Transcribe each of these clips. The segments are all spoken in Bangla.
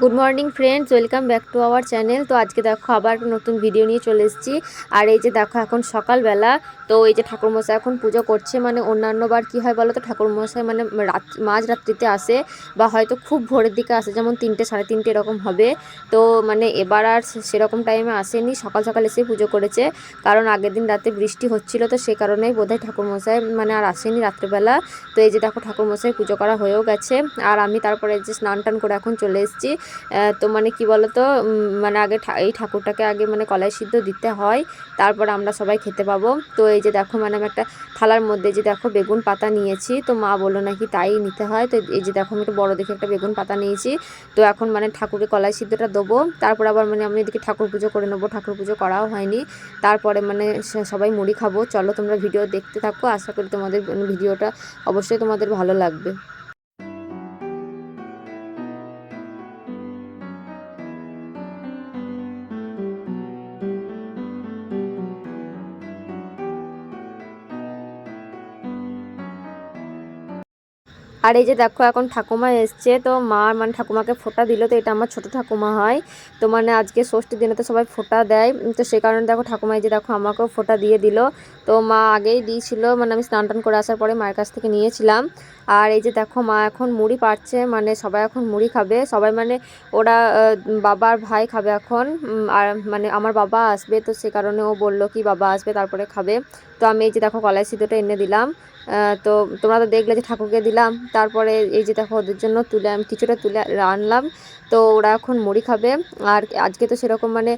Good morning friends welcome back to our channel তো আজকে দেখো আবার নতুন ভিডিও নিয়ে চলে এসেছি। আর এই যে দেখো এখন সকালবেলা, তো এই যে ঠাকুরমশাই এখন পুজো করছে মানে অন্যান্য বার কী হয় বলো তো ঠাকুরমশাই মানে রাত মাঝ রাত্রিতে আসে বা হয়তো খুব ভোরের দিকে আসে, যেমন তিনটে, সাড়ে তিনটে এরকম হবে। তো মানে এবার আর সেরকম টাইমে আসেনি। সকাল সকাল এসে পুজো করেছে। কারণ আগের দিন রাতে বৃষ্টি হচ্ছিল, তো সে কারণেই বোধহয় ঠাকুরমশাই মানে আর আসেনি রাত্রেবেলা। তো এই যে দেখো ঠাকুরমশাই পুজো করা হয়েও গেছে। আর আমি তারপরে যে স্নান টান করে এখন চলে এসেছি। তো মানে কি বলতো উম, মানে আগে এই ঠাকুরটাকে আগে মানে কলাই সিদ্ধ দিতে হয় তারপর আমরা সবাই খেতে পাবো। তো এই যে দেখো মানে আমি একটা থালার মধ্যে যে দেখো বেগুন পাতা নিয়েছি তো মা বলল নাকি তাই নিতে হয়। তো এই যে দেখো আমি একটু বড়ো দেখে একটা বেগুন পাতা নিয়েছি তো এখন মানে ঠাকুরের কলাই সিদ্ধটা দেবো। তারপর আবার মানে আমি এদিকে ঠাকুর পুজো করে নেব ঠাকুর পুজো করাও হয়নি। তারপরে মানে সবাই মুড়ি খাব। চলো তোমরা ভিডিও দেখতে থাকো আশা করি তোমাদের ভিডিওটা অবশ্যই তোমাদের ভালো লাগবে। আর এই যে দেখো এখন ঠাকুমা এসছে তো মা মানে ঠাকুমাকে ফোঁটা দিল তো এটা আমার ছোট ঠাকুমা হয়। তো মানে আজকে ষষ্ঠীর দিনে তো সবাই ফোঁটা দেয় তো সেই কারণে দেখো ঠাকুমা এই যে দেখো আমাকেও ফোঁটা দিয়ে দিল। তো মা আগেই দিয়েছিল মানে আমি স্নান টান করে আসার পরে মায়ের কাছ থেকে নিয়েছিলাম। আর এই যে দেখো মা এখন মুড়ি পাড়ছে মানে সবাই এখন মুড়ি খাবে সবাই মানে ওরা আহ, বাবা আর ভাই খাবে এখন আর মানে আমার বাবা আসবে তো সে কারণে ও বলল কি বাবা আসবে তারপরে খাবে। তো আমি এই যে দেখো কলাই সিদ্ধটা এনে দিলাম তো তোমরা তো দেখলে যে ঠাকুরকে দিলাম তারপরে এই যে দেখো ওদের জন্য তুলে আমি কিছুটা তুলে আনলাম তো ওরা এখন মুড়ি খাবে। আর আজকে তো সেরকম মানে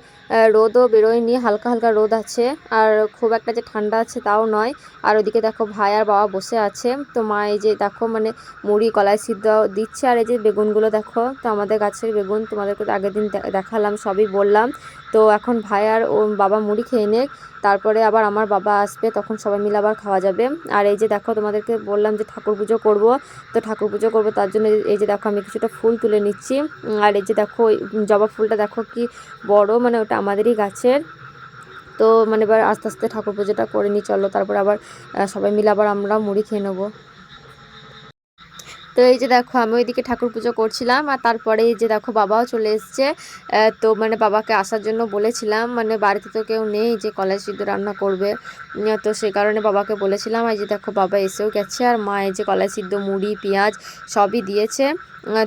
রোদও বেরোয়নি, হালকা হালকা রোদ আছে। আর খুব একটা যে ঠান্ডা আছে তাও নয়। আর ওদিকে দেখো ভাই আর বাবা বসে আছে। তো মা এই যে দেখো মানে মুড়ি কলাই সিদ্ধ দিচ্ছে। আর এই যে বেগুনগুলো দেখো, তো আমাদের গাছের বেগুন তোমাদেরকে তো আগের দিন দেখালাম, সবই বললাম। তো এখন ভাই আর ও বাবা মুড়ি খেয়ে নেক। তারপরে আবার আমার বাবা আসবে, তখন সবাই মিলে আবার খাওয়া যাবে। আর এই যে দেখো তোমাদেরকে বললাম যে ঠাকুর পুজো করব। তো ঠাকুর পুজো করব, তার জন্য এই- যে দেখো আমি কিছুটা ফুল তুলে নিচ্ছি। আর এই যে দেখো জবা ফুলটা দেখো কি বড় মানে ওটা আমাদেরই গাছের। তো মানে এবার আস্তে আস্তে ঠাকুর পুজোটা করে নিই, চলো তারপর আবার সবাই মিলে আবার আমরা মুড়ি খেয়ে নেব। তো এই যে দেখো, আমি ওইদিকে ঠাকুর পুজো করছিলাম আর তারপরে এই যে দেখো, বাবাও চলে এসছে। তো মানে বাবাকে আসার জন্য বলেছিলাম মানে বাড়িতে তো কেউ নেই যে কলাই সিদ্ধ রান্না করবে। তো সে কারণে বাবাকে বলেছিলাম, এই যে দেখো, বাবা এসেও গেছে আর মা এই যে কলাই সিদ্ধ, মুড়ি, পেঁয়াজ সবই দিয়েছে।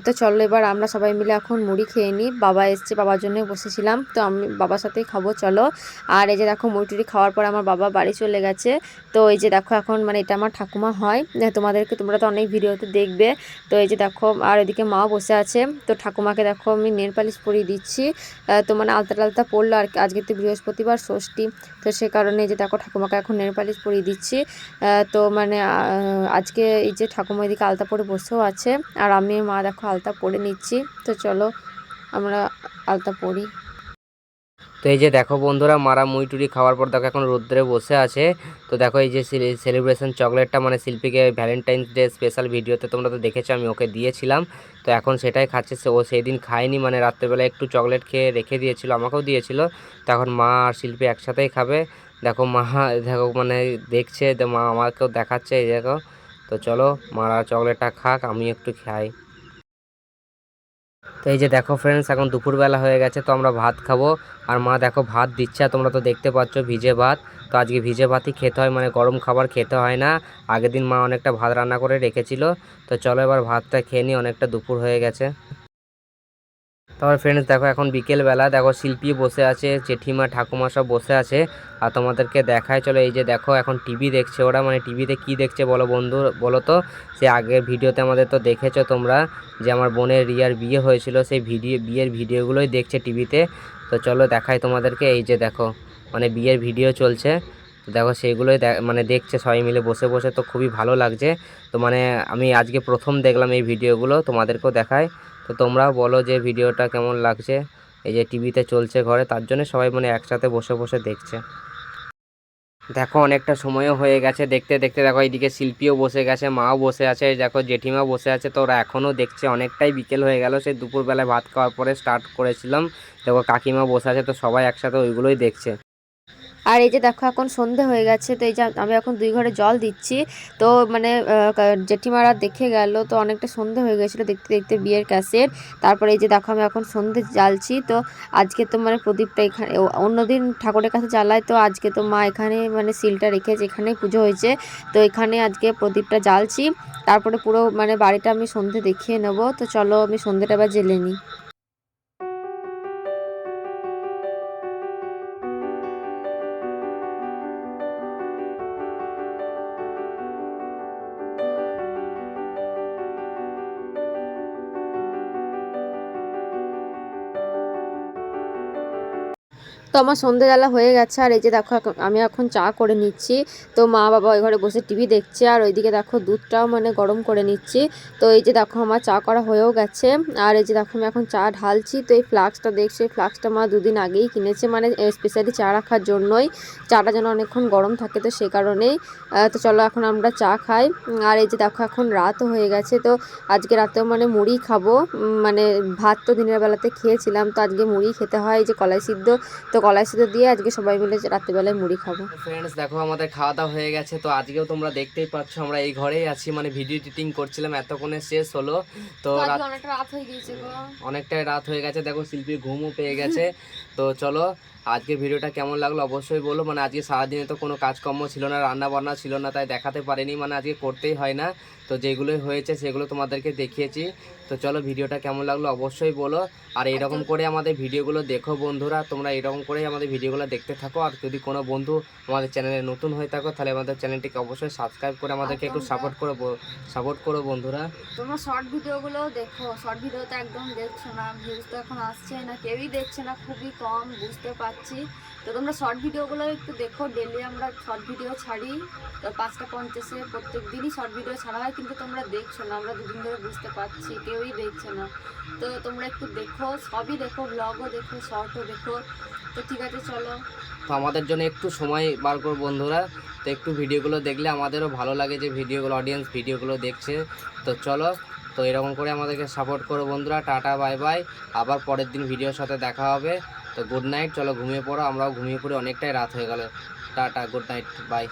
তো চলো এবার আমরা সবাই মিলে এখন মুড়ি খেয়ে নিই। বাবা এসছে, বাবার জন্যই বসেছিলাম, তো আমি বাবার সাথেই খাব, চলো। আর এই যে দেখো, মুড়ি টুড়ি খাওয়ার পর আমার বাবা বাড়ি চলে গেছে। তো এই যে দেখো, এখন মানে এটা আমার ঠাকুমা হয়। তোমাদেরকে তোমরা তো অনেক ভিডিওতে দেখবে। তো এই যে দেখো, আর এদিকে মাও বসে আছে। তো ঠাকুমাকে দেখো, আমি নেল পালিশ পরিয়ে দিচ্ছি। তো মানে আলতা টালতা পড়ল আর আজকে তো বৃহস্পতিবার, ষষ্ঠী। তো সে কারণে এই যে দেখো, ঠাকুমাকে এখন নেল পালিশ পরিয়ে দিচ্ছি। তো মানে আজকে এই যে ঠাকুমা এদিকে আলতা পরে বসেও আছে, আর আমি মা দেখো আলতা পরে নিচ্ছি। তো চলো, আমরা আলতা পরি। তো এই যে দেখো বন্ধুরা, মারা মুই টুরি খাওয়ার পর দেখো এখন রোদ্রে বসে আছে। তো দেখো এই যে সেলিব্রেশন চকলেটটা মানে শিল্পীকে ভ্যালেন্টাইন্স ডে স্পেশাল ভিডিওতে তোমরা তো দেখেছ, আমি ওকে দিয়েছিলাম। তো এখন সেটাই খাচ্ছে, সে- ও সেই দিন খায়নি মানে রাত্রেবেলা একটু চকলেট খেয়ে রেখে দিয়েছিল, আমাকেও দিয়েছিল। তো এখন মা আর শিল্পী একসাথেই খাবে। দেখো মা, দেখো মানে দেখছে মা আমাকেও দেখাচ্ছে, এই দেখো। তো চলো, মারা চকলেটটা খাক আমি একটু খাই। তো এই যে দেখো ফ্রেন্ডস এখন দুপুরবেলা হয়ে গেছে, তো আমরা ভাত খাব। আর মা দেখো ভাত দিচ্ছে তোমরা তো দেখতে পাচ্ছ ভিজে ভাত। তো আজকে ভিজে ভাতই খেতে হয় মানে গরম খাবার খেতে হয় না। আগের দিন মা অনেকটা ভাত রান্না করে রেখেছিল। তো চলো এবার ভাতটা খেয়ে নিই, অনেকটা দুপুর হয়ে গেছে। তারপর ফ্রেন্ডস দেখো এখন বিকেলবেলা, দেখো শিল্পী বসে আছে, জেঠিমা, ঠাকুমা সব বসে আছে, আর তোমাদেরকে দেখায়, চলো এই যে দেখো এখন টিভি দেখছে ওরা মানে টিভিতে কি দেখছে বলো বন্ধু, বলো তো? সে আগের ভিডিওতে আমাদের তো দেখেছ তোমরা, যে আমার বোনের রিয়ার বিয়ে হয়েছিল, সেই ভিডিও, বিয়ের ভিডিওগুলোই দেখছে টিভিতে তো। চলো দেখাই তোমাদেরকে, এই যে দেখো মানে বিয়ের ভিডিও চলছে। দেখো সেইগুলোই মানে দেখছে সবাই মিলে বসে বসে, তো খুবই ভালো লাগছে। তো মানে আমি আজকে প্রথম দেখলাম এই ভিডিওগুলো, তোমাদেরকেও দেখায়। তো তোমরাও বলো যে ভিডিওটা কেমন লাগছে? এই যে টিভিতে চলছে ঘরে, তার জন্য সবাই মানে একসাথে বসে বসে দেখছে। দেখো, অনেকটা সময়ও হয়ে গেছে। দেখতে দেখতে দেখো, এইদিকে শিল্পীও বসে গেছে, মাও বসে আছে দেখো জেঠিমা বসে আছে। তো ওরা এখনও দেখছে, অনেকটাই বিকেল হয়ে গেল। সেই দুপুরবেলায় ভাত খাওয়ার পরে স্টার্ট করেছিলাম। দেখো কাকিমা বসে আছে, তো সবাই একসাথে ওইগুলোই দেখছে। আর এই যে দেখো, এখন সন্ধে হয়ে গেছে, তো এই যে আমি এখন দুই ঘরে জল দিচ্ছি। তো মানে জেঠিমারা দেখে গেল, তো অনেকটা সন্ধে হয়ে গেছিল দেখতে দেখতে বিয়ের ক্যাসেট। তারপরে এই যে দেখো, আমি এখন সন্ধে জ্বালছি, তো আজকে তো মানে প্রদীপটা এখানে অন্যদিন ঠাকুরের কাছে জ্বালায়, তো আজকে তো মা এখানে মানে সিলটা রেখেছে এখানেই পুজো হয়েছে। তো এখানে আজকে প্রদীপটা জ্বালছি, তারপরে পুরো মানে বাড়িটা আমি সন্ধে দেখিয়ে নেব। তো চলো, আমি সন্ধেটা এবার জেলে নিই। তো আমার সন্ধেবেলা হয়ে গেছে, আর এই যে দেখো আমি এখন চা করে নিচ্ছি। তো মা বাবা ওই ঘরে বসে টিভি দেখছে, আর ওইদিকে দেখো দুধটাও মানে গরম করে নিচ্ছি। তো এই যে দেখো আমার চা করা হয়েও গেছে, আর এই যে দেখো আমি এখন চা ঢালছি। তো এই ফ্লাক্সটা দেখছি এই ফ্লাক্সটা মা দুদিন আগেই কিনেছে মানে স্পেশালি চা রাখার জন্যই। চাটা যেন অনেকক্ষণ গরম থাকে তো সেই কারণেই। তো চলো এখন আমরা চা খাই। আর এই যে দেখো এখন রাতও হয়ে গেছে, তো আজকে রাতেও মানে মুড়ি খাব। মানে ভাত তো দিনের বেলাতে খেয়েছিলাম, তো আজকে মুড়ি খেতে হয় এই যে কলাই সিদ্ধ। তো কলাই সিদ্ধ দিয়ে আজকে সবাই মিলে রাত্রিবেলায় মুড়ি খাব। ফ্রেন্ডস দেখো আমাদের খাওয়া দাওয়া হয়ে গেছে তো আজকেও তোমরা দেখতেই পাচ্ছ আমরা এই ঘরেই আছি মানে ভিডিও এডিটিং করছিলাম এতক্ষণে শেষ হলো। তো অনেকটা রাত হয়ে গিয়েছে অনেকটাই রাত হয়ে গেছে দেখো শিল্পী ঘুমও পেয়ে গেছে। তো চলো আজকে ভিডিওটা কেমন লাগল অবশ্যই বলো মানে আজকে সারাদিনে তো কোনো কাজকর্ম ছিল না রান্না বান্না ছিল না তাই দেখাতে পারিনি মানে আজকে করতেই হয় না। তো যেগুলোই হয়েছে সেগুলো তোমাদেরকে দেখিয়েছি। তো চলো ভিডিওটা কেমন লাগল অবশ্যই বলো। আর এরকম করে আমাদের ভিডিওগুলো দেখো বন্ধুরা তোমরা এরকম করেই আমাদের ভিডিওগুলো দেখতে থাকো। আর যদি কোনো বন্ধু আমাদের চ্যানেলে নতুন হয়ে থাকো, তাহলে আমাদের চ্যানেলটিকে অবশ্যই সাবস্ক্রাইব করে আমাদেরকে একটু সাপোর্ট করো সাপোর্ট করো বন্ধুরা। তোমরা শর্ট ভিডিওগুলো দেখো। শর্ট ভিডিও তো একদম দেখছ না ভিউজ তো এখন আসছে না, কেউই দেখছে না, খুবই কম, বুঝতে পারছি। তো তোমরা শর্ট ভিডিওগুলো একটু দেখো ডেলি আমরা শর্ট ভিডিও ছাড়ি। তো পাঁচটা পঞ্চাশে প্রত্যেক দিনই শর্ট ভিডিও ছাড়া হয়, কিন্তু তোমরা দেখছ না, আমরা দুদিন ধরে বুঝতে পারছি, কেউই দেখছে না। তো তোমরা একটু দেখো, সবই দেখো ব্লগও দেখো শর্টও দেখো। তো ঠিক আছে, চলো। তো আমাদের জন্য একটু সময় বার করো বন্ধুরা। তো একটু ভিডিওগুলো দেখলে আমাদেরও ভালো লাগে যে ভিডিওগুলো অডিয়েন্স ভিডিওগুলো দেখছে। তো চলো, তো এরকম করে আমাদেরকে সাপোর্ট করো বন্ধুরা। টাটা বাই বাই আবার পরের দিন ভিডিওর সাথে দেখা হবে। তো গুড নাইট চলো ঘুমিয়ে পড়ো। আমরাও ঘুমিয়ে পড়ে অনেকটাই রাত হয়ে গেল। Tata good night bye